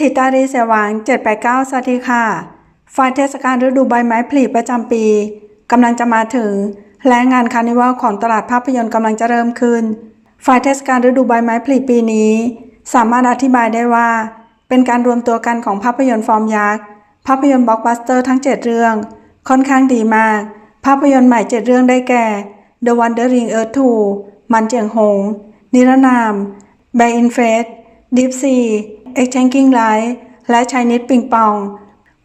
ทิตารีเสวัง789 สวัสดีค่ะฝ่ายเทศกาลฤดูใบไม้ผลิประจำปีกำลังจะมาถึง และงานคาร์นิวัลของตลาดภาพยนตร์กำลังจะเริ่มขึ้น ฝ่ายเทศกาลฤดูใบไม้ผลิปีนี้ สามารถอธิบายได้ว่า เป็นการรวมตัวกันของภาพยนตร์ฟอร์มยักษ์ ภาพยนตร์บล็อกบัสเตอร์ทั้ง 7 เรื่อง ค่อนข้างดีมาก ภาพยนตร์ใหม่ 7 เรื่องได้แก่ The Wandering Earth 2 มันเจียงหง นิรนาม b a in Fate Deep Sea Exchanging Light และชายนิดปิงปอง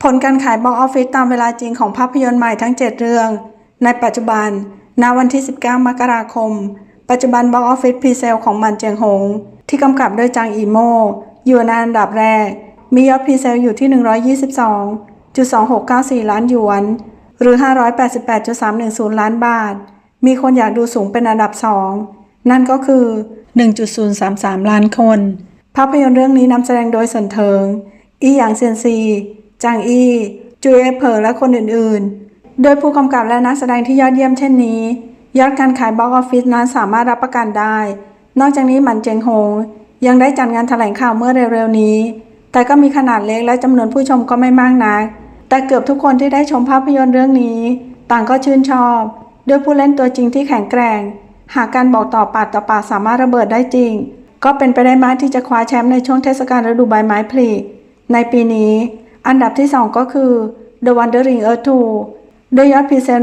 ผลการขายบ็อกออฟฟิศตามเวลาจริงของภาพยนตร์ใหม่ทั้ง 7 เรื่อง ในปัจจุบัน ณ วันที่ 19 มกราคม ปัจจุบันบ็อกออฟฟิศพรีเซลของมันเจียงหง ที่กำกับโดยจางอีโม อยู่ในอันดับแรก มียอดพรีเซลอยู่ที่ 122.2694 ล้านหยวน หรือ 588.310 ล้านบาท มีคนอยากดูสูงเป็นอันดับ 2 นั่นก็คือ 1.033 ล้านคน ภาพยนตร์เรื่องนี้นำแสดงโดยเซินเทิง อีหยางเซียนซี จางอี้จูเอเผอและคนอื่นๆ โดยผู้กำกับและนักแสดงที่ยอดเยี่ยมเช่นนี้ ยอดการขายบ็อกออฟฟิศนั้นสามารถรับประกันได้ นอกจากนี้หมันเจงโฮงยังได้จัดงานแถลงข่าวเมื่อเร็วๆนี้ แต่ก็มีขนาดเล็กและจำนวนผู้ชมก็ไม่มากนัก แต่เกือบทุกคนที่ได้ชมภาพยนตร์เรื่องนี้ ต่างก็ชื่นชอบ ด้วยผู้เล่นตัวจริงที่แข็งแกร่ง หากการบอกต่อปากต่อปากสามารถระเบิดได้จริง ก็เป็นไปได้มากที่จะคว้าแชมป์ในช่วงเทศกาลฤดูใบไม้ผลิในปีนี้ อันดับที่ 2 ก็คือ The Wandering Earth 2ด้วยยอดพรีเซล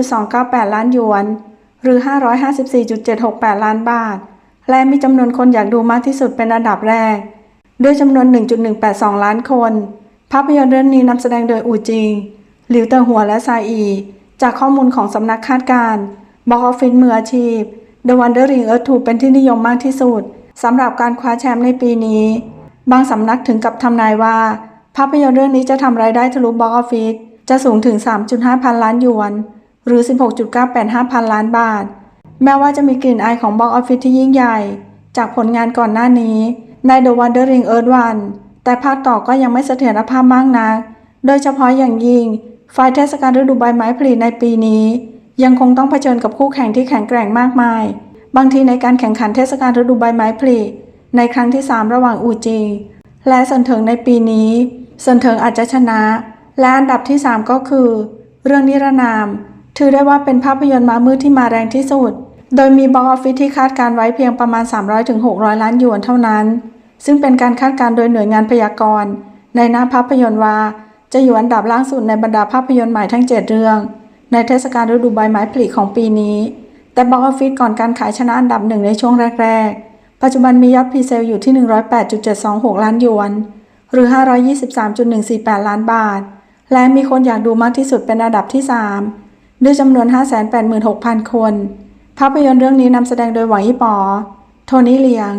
115.298 ล้านหยวน หรือ 554.768 ล้านบาท และมีจำนวนคนอยากดูมากที่สุดเป็นอันดับแรก ด้วยจำนวน 1.182 ล้านคน ภาพยนตร์เรื่องนี้นำแสดงโดยอูจิง หลิวเตอหัวและซาอี จากข้อมูลของสำนักคาดการณ์บอกออฟฟิศมืออาชีพ The Wandering Earth 2เป็นที่นิยมมากที่สุด สำหรับการคว้าแชมป์ในปีนี้ บางสำนักถึงกับทำนายว่า ภาพยนตร์เรื่องนี้จะทำรายได้ทะลุบ็อกออฟฟิศจะสูงถึง 3.5 พันล้านหยวน หรือ 16.985 พันล้านบาท แม้ว่าจะมีกลิ่นอายของบ็อกออฟฟิศที่ยิ่งใหญ่ จากผลงานก่อนหน้านี้ใน The Wandering Earth 1แต่ภาคต่อก็ยังไม่เสถียรภาพมากนัก โดยเฉพาะอย่างยิ่งฝ่ายเทศกาลฤดูใบไม้ผลิในปีนี้ ยังคงต้องเผชิญกับคู่แข่งที่แข็งแกร่งมากมาย บางทีในการแข่งขันเทศกาลฤดูใบไม้ผลิในครั้งที่ 3 ระหว่างอูจีและเซินเถิงในปีนี้เซินเถิงอาจจะชนะ และอันดับที่ 3 ก็คือ เรื่องนิรนาม ถือได้ว่าเป็นภาพยนตร์มามืดที่มาแรงที่สุด โดยมีบ็อกออฟฟิศที่คาดการไว้เพียงประมาณ 300-600 ล้านหยวนเท่านั้น ซึ่งเป็นการคาดการโดยหน่วยงานพยากรณ์ ในหน้าภาพยนตร์ว่า จะอยู่อันดับล่างสุดในบรรดาภาพยนตร์ใหม่ทั้ง 7 เรื่อง ในเทศกาลฤดูใบไม้ผลิของปีนี้ แต่บ็อกออฟฟิศก่อนการขายชนะอันดับหนึ่งในช่วงแรก ๆ ปัจจุบันมียอดพรีเซลอยู่ที่ 108.726 ล้านหยวน หรือ 523.148 ล้านบาท และมีคนอยากดูมากที่สุดเป็นอันดับที่ 3 ด้วยจำนวน 586,000 คน ภาพยนตร์เรื่องนี้นำแสดงโดยหวังยี่ป๋อ โทนี่เหลียง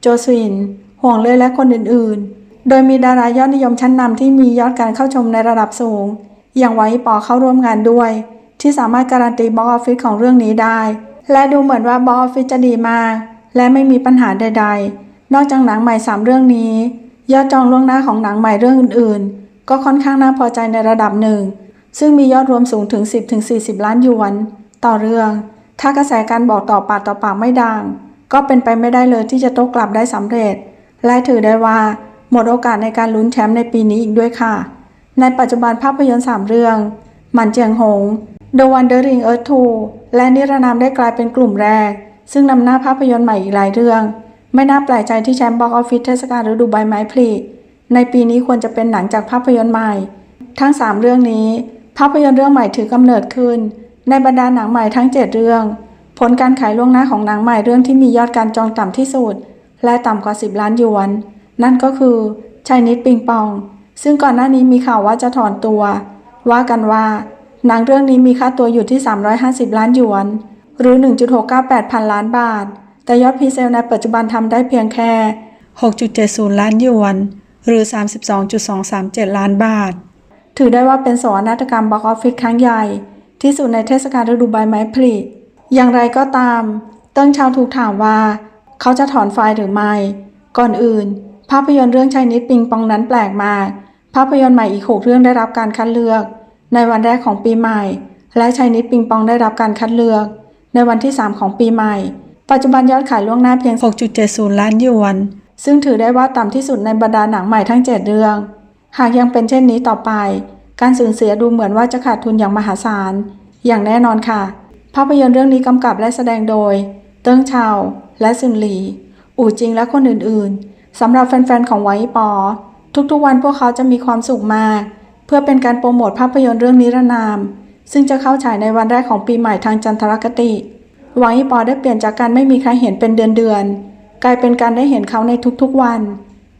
โจสวิน ห่วงเลยและคนอื่น ๆ โดยมีดารายอดนิยมชั้นนำที่มียอดการเข้าชมในระดับสูง อย่างหวังยี่ป๋อเข้าร่วมงานด้วย ที่สามารถการันตีบ็อกออฟฟิศของเรื่องนี้ได้ และดูเหมือนว่าบ็อกออฟฟิศจะดีมาก และไม่มีปัญหาใด ๆ นอกจากหนังใหม่ 3 เรื่องนี้ ยอดจองล่วงหน้าของหนังใหม่เรื่องอื่น ๆ ก็ค่อนข้างน่าพอใจในระดับหนึ่ง ซึ่งมียอดรวมสูงถึง 10-40 ล้านหยวน ต่อเรื่อง ถ้ากระแสการบอกต่อปากต่อปากไม่ดัง ก็เป็นไปไม่ได้เลยที่จะโต้กลับได้สำเร็จ และถือได้ว่าหมดโอกาสในการลุ้นแชมป์ในปีนี้อีกด้วยค่ะ ในปัจจุบันภาพยนตร์3เรื่อง หมันเจียงหง The Wandering Earth 2 และนิรนามได้กลายเป็นกลุ่มแรก ซึ่งนำหน้าภาพยนตร์ใหม่อีกหลายเรื่อง ไม่น่าแปลกใจที่แชมป์บ็อกออฟฟิศเทศกาลฤดูใบไม้ผลิในปีนี้ควรจะเป็นหนังจากภาพยนตร์ใหม่ ทั้ง 3 เรื่องนี้ ภาพยนตร์เรื่องใหม่ถือกำเนิดขึ้น ในบรรดาหนังใหม่ทั้ง 7 เรื่อง ผลการขายล่วงหน้าของหนังใหม่เรื่องที่มียอดการจองต่ำที่สุด และต่ำกว่า 10 ล้านหยวน นั่นก็คือชายนิดปิงปอง ซึ่งก่อนหน้านี้มีข่าวว่าจะถอนตัว ว่ากันว่า หนังเรื่องนี้มีค่าตัวอยู่ที่ 350 ล้านหยวน หรือ 1.698 พันล้านบาท แต่ยอดพรีเซลในปัจจุบันทำได้เพียงแค่ 6.70 ล้านหยวน หรือ 32.237 ล้านบาท ถือได้ว่าเป็นโศกนาฏกรรมบ็อกออฟฟิศครั้งใหญ่ ที่สุดในเทศกาลฤดูใบไม้ผลิอย่างไรก็ตาม เติ้งชาวถูกถามว่า เขาจะถอนไฟล์หรือไม่ ก่อนอื่น ภาพยนตร์เรื่องชายนิดปิงปองนั้นแปลกมาก ภาพยนตร์ใหม่อีกหกเรื่องได้รับการคัดเลือก ในวันแรกของปีใหม่ และชายนิดปิงปองได้รับการคัดเลือก ในวันที่ 3 ของปีใหม่ ปัจจุบันยอดขายล่วงหน้าเพียง 6.70 ล้านหยวน ซึ่งถือได้ว่าต่ำที่สุดในบรรดาหนังใหม่ทั้ง 7 เรื่อง หากยังเป็นเช่นนี้ต่อไป การสูญเสียดูเหมือนว่าจะขาดทุนอย่างมหาศาล อย่างแน่นอนค่ะ ภาพยนตร์เรื่องนี้กำกับและแสดงโดย เติ้งเชาและซุนหลี อู่จิงและคนอื่นๆสำหรับแฟนๆของไวปอ ทุกๆวันพวกเขาจะมีความสุขมาก เพื่อเป็นการโปรโมทภาพยนตร์เรื่องนิรนาม ซึ่งจะเข้าฉายในวันแรกของปีใหม่ทางจันทรคติหวังอีปอได้เปลี่ยนจากการไม่มีใครเห็นเป็นเดือนๆกลายเป็นการได้เห็นเขาในทุกๆวัน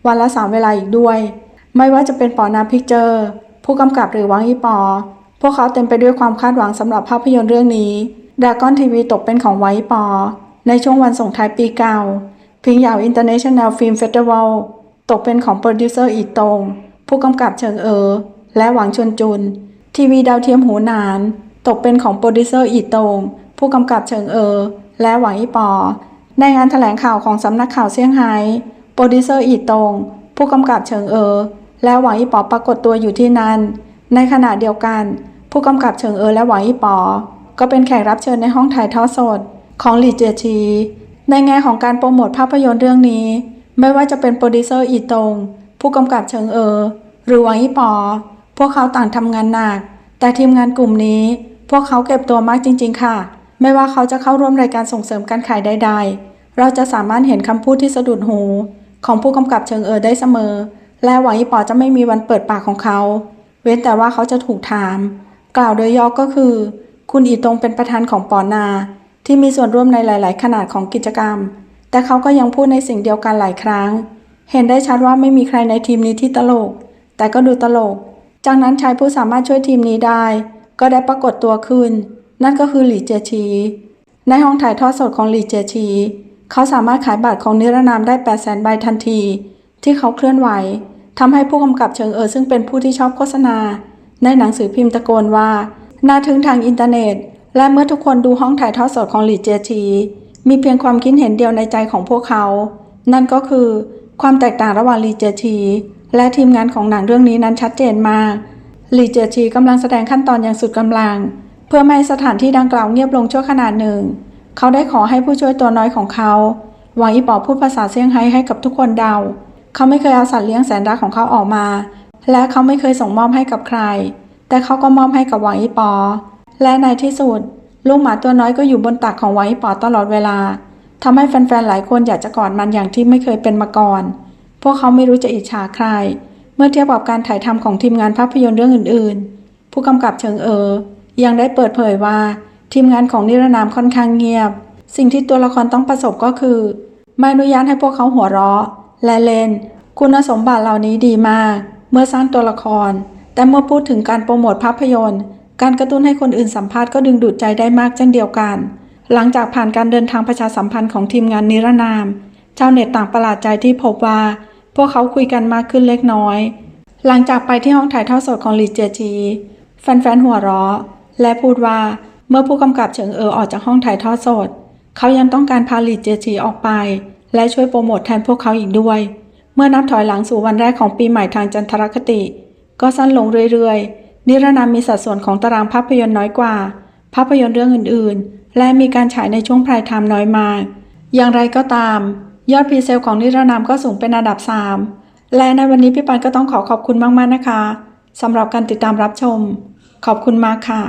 วันละสามเวลาอีกด้วย ไม่ว่าจะเป็นปอนาพิกเจอร์ ผู้กำกับหรือหวังอีปอ พวกเขาเต็มไปด้วยความคาดหวังสำหรับภาพยนตร์เรื่องนี้ดากอนทีวีตกเป็นของหวังอีปอ ในช่วงวันส่งท้ายปีเก่าพิงหยาวอินเตอร์เนชั่นแนลฟิล์มเฟสติวัลตกเป็นของโปรดิวเซอร์อีตง ผู้กำกับเฉิงเอ๋อ และหวังชวนจุน ทีวีดาวเทียมหูหนาน ตกเป็นของโปรดิวเซอร์อีตง ผู้กำกับเฉิงเอ๋อและหวังอีปอ ในงานแถลงข่าวของสำนักข่าวเซี่ยงไฮ้โปรดิวเซอร์อีตง ผู้กำกับเฉิงเอ๋อและหวังอีปอปรากฏตัวอยู่ที่นั่น ในขณะเดียวกัน ผู้กำกับเฉิงเอ๋อและหวังอีปอ ก็เป็นแขกรับเชิญในห้องถ่ายทอดสด ของหลี่เจียชี ในแง่ของการโปรโมทภาพยนตร์เรื่องนี้ ไม่ว่าจะเป็นโปรดิวเซอร์อีตงผู้กำกับเฉิงเอ๋อหรือหวังอีปอ พวกเขาต่างทำงานหนัก แต่ทีมงานกลุ่มนี้ พวกเขาเก็บตัวมากจริง ๆ ค่ะ ไม่ว่าเขาจะเข้าร่วมรายการส่งเสริมการขายใด ๆ เราจะสามารถเห็นคำพูดที่สะดุดหู ของผู้กำกับเชิงเออได้เสมอ และหวังอีปอจะไม่มีวันเปิดปากของเขา เว้นแต่ว่าเขาจะถูกถาม กล่าวโดยย่อก็คือ คุณอีตงเป็นประธานของปอนา ที่มีส่วนร่วมในหลาย ๆ ขนาดของกิจกรรม แต่เขาก็ยังพูดในสิ่งเดียวกันหลายครั้ง เห็นได้ชัดว่าไม่มีใครในทีมนี้ที่ตลก แต่ก็ดูตลก จากนั้นชายผู้สามารถช่วยทีมนี้ได้ ก็ได้ปรากฏตัวขึ้น นั่นก็คือหลี่เจชี ในห้องถ่ายทอดสดของหลี่เจชี เขาสามารถขายบัตรของนิรนามได้ 8 0 0 0 0 0ใบทันที ที่เขาเคลื่อนไหวทำให้ผู้กำกับเฉิงเออซึ่งเป็นผู้ที่ชอบโฆษณา ในหนังสือพิมพ์ตะโกนว่าน่าทึ่งทางอินเทอร์เน็ต และเมื่อทุกคนดูห้องถ่ายทอดสดของหลี่เจชี มีเพียงความคิดเห็นเดียวในใจของพวกเขา นั่นก็คือความแตกต่างระหว่างหลี่เจชี และทีมงานของหนังเรื่องนี้นั้นชัดเจนมากหลีเจียชีกำลังแสดงขั้นตอนอย่างสุดกำลัง เพื่อไม่ให้สถานที่ดังกล่าวเงียบลงชั่วขณะหนึ่ง เขาได้ขอให้ผู้ช่วยตัวน้อยของเขาหวังอีปอพูดภาษาเซี่ยงไฮ้ให้กับทุกคนเดา เขาไม่เคยเอาสัตว์เลี้ยงแสนรักของเขาออกมา และเขาไม่เคยส่งมอบให้กับใคร แต่เขาก็มอบให้กับหวังอีปอ และในที่สุด ลูกหมาตัวน้อยก็อยู่บนตักของหวังอีปอตลอดเวลาทำให้แฟนๆหลายคนอยากจะกอดมันอย่างที่ไม่เคยเป็นมาก่อน พวกเขาไม่รู้จะอิจฉาใคร เมื่อเทียบกับการถ่ายทำของทีมงานภาพยนตร์เรื่องอื่นๆ ผู้กำกับเฉิงเออ ยังได้เปิดเผยว่า ทีมงานของนิรนามค่อนข้างเงียบ สิ่งที่ตัวละครต้องประสบก็คือ ไม่อนุญาตให้พวกเขาหัวเราะ และเล่น คุณสมบัติเหล่านี้ดีมาก เมื่อสร้างตัวละคร แต่เมื่อพูดถึงการโปรโมทภาพยนตร์ การกระตุ้นให้คนอื่นสัมภาษณ์ก็ดึงดูดใจได้มากเช่นเดียวกัน หลังจากผ่านการเดินทางประชาสัมพันธ์ของทีมงานนิรนาม ชาวเน็ตต่างประหลาดใจที่พบว่า พวกเขาคุยกันมากขึ้นเล็กน้อย หลังจากไปที่ห้องถ่ายทอดสดของลีเจจีแฟนๆหัวเราะ และพูดว่าเมื่อผู้กำกับเฉิงเอ๋อออกจากห้องถ่ายทอดสด เขายังต้องการพาลีเจจีออกไป และช่วยโปรโมทแทนพวกเขาอีกด้วย เมื่อนับถอยหลังสู่วันแรกของปีใหม่ทางจันทรคติ ก็สั้นลงเรื่อยๆ นิรนามมีสัดส่วนของตารางภาพยนตร์น้อยกว่า ภาพยนตร์เรื่องอื่นๆ และมีการฉายในช่วงไพร์ไทม์น้อยมาก อย่างไรก็ตาม ยอดพรีเซลของนิรนามก็สูงเป็นอันดับ 3 และในวันนี้พี่ปันก็ต้องขอขอบคุณมาก ๆ นะคะสำหรับการติดตามรับชม ขอบคุณมากค่ะ